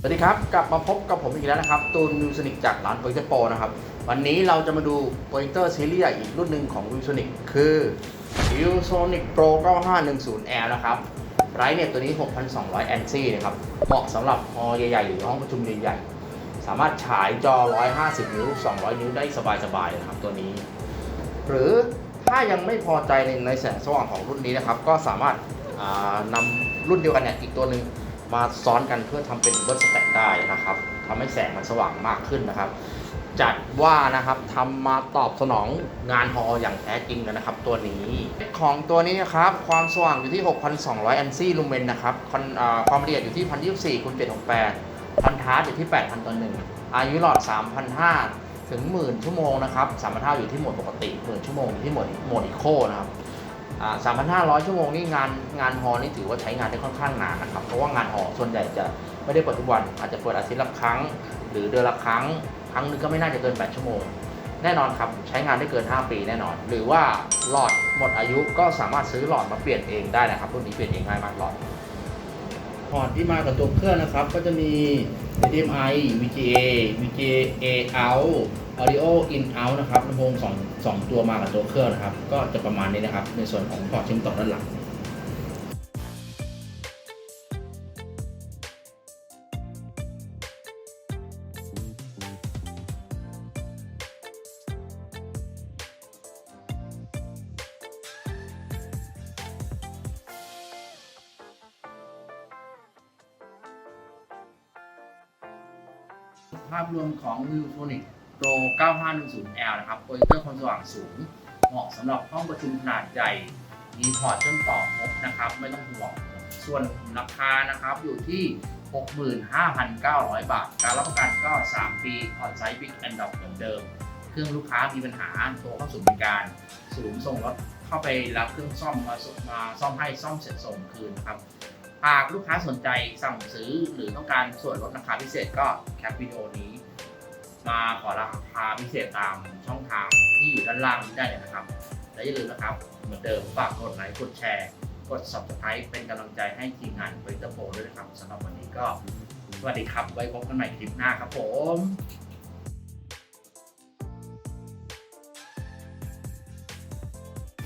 สวัสดีครับ กลับมาพบกับผมอีกแล้วนะครับ ตูนวิวสนิกจากร้านโปรเจกต์โปนะครับ วันนี้เราจะมาดูโปรเจคเตอร์ซีรีส์อีกรุ่นหนึ่งของวิวสนิกคือ ViewSonic Pro 9510L นะครับไรเนี่ยตัวนี้ 6,200 แอนซี่นะครับ เหมาะสำหรับฮอใหญ่ๆ หรือห้องประชุมใหญ่ๆ สามารถฉายจอ 150 นิ้ว 200 นิ้วได้สบายๆนะครับตัวนี้ หรือถ้ายังไม่พอใจในในแสงสว่างของรุ่นนี้นะครับ ก็สามารถานำรุ่นเดียวกันเนี่ยอีกตัวหนึ่ง มาซ้อนกันเพื่อทำเป็นเบิร์ดสแต็กได้นะครับทำให้แสงมันสว่างมากขึ้นนะครับ จัดว่านะครับทำมาตอบสนองงานฮอลอย่างแท้จริงเลยนะครับ ตัวนี้ของตัวนี้นะครับความสว่างอยู่ที่ 6,200แอนซี่ลูเมนนะครับความละเอียดอยู่ที่ 1,024คูณ768พันทาร์อยู่ที่ 8,000ต่อหนึ่งอายุหลอด 3,500ถึงหมื่นชั่วโมงนะครับ 3,500อยู่ที่โหมดปกติหมื่นชั่วโมงอยู่ที่โหมดโหมดอีโคนะครับ 3,500 ชั่วโมงนี่งานงานฮอนี่ถือว่าใช้งานได้ค่อนข้างนานนะครับ เพราะว่างานฮอส่วนใหญ่จะไม่ได้เปิดทุกวัน อาจจะเปิดอาทิตย์ละครั้ง หรือเดือนละครั้ง ครั้งนึงก็ไม่น่าจะเกิน 8 ชั่วโมง แน่นอนครับใช้งานได้เกิน 5 ปีแน่นอน หรือว่าหลอดหมดอายุก็สามารถซื้อหลอดมาเปลี่ยนเองได้นะครับรุ่นนี้เปลี่ยนเองง่ายมากหลอดพอร์ตที่มากับตัวเครื่องนะครับ ก็จะมี HDMI VGA VGA out Audio in out นะครับลำโพง2 2ตัวมากับตัวเครื่องนะครับ ก็จะประมาณนี้นะครับ ในส่วนของพอร์ตเชื่อมต่อด้านหลังภาพรวมของ Viewsonic Pro 9510L นะครับโปรเจคเตอร์ความสว่างสูง เหมาะสำหรับห้องประชุมขนาดใหญ่ มีพอร์ตเชื่อมต่อครบนะครับ ไม่ต้องห่วง ส่วนราคานะครับอยู่ที่ 65,900 บาท การรับประกันก็ 3 ปีออนไซต์บิ๊กแอนด์ดอกเหมือนเดิม เครื่องลูกค้ามีปัญหาโทรเข้าสู่บริการศูนย์ส่งรถเข้าไปรับเครื่องซ่อมมามาซ่อมให้ซ่อมเสร็จส่งคืนครับหากลูกค้าสนใจสั่งซื้อหรือต้องการส่วนลดราคาพิเศษก็แคปวิดีโอนี้ มาขอราคาพิเศษตามช่องทางที่อยู่ด้านล่างนี้ได้เลยนะครับ และอย่าลืมนะครับ เหมือนเดิมฝากกดไลค์กดแชร์ กด subscribe เป็นกำลังใจให้ทีมงานเ e เตอร์โด้วยนะครับสำหรับวันนี้ก็สวัสดีครับ ไว้พบกันใหม่คลิปหน้าครับผม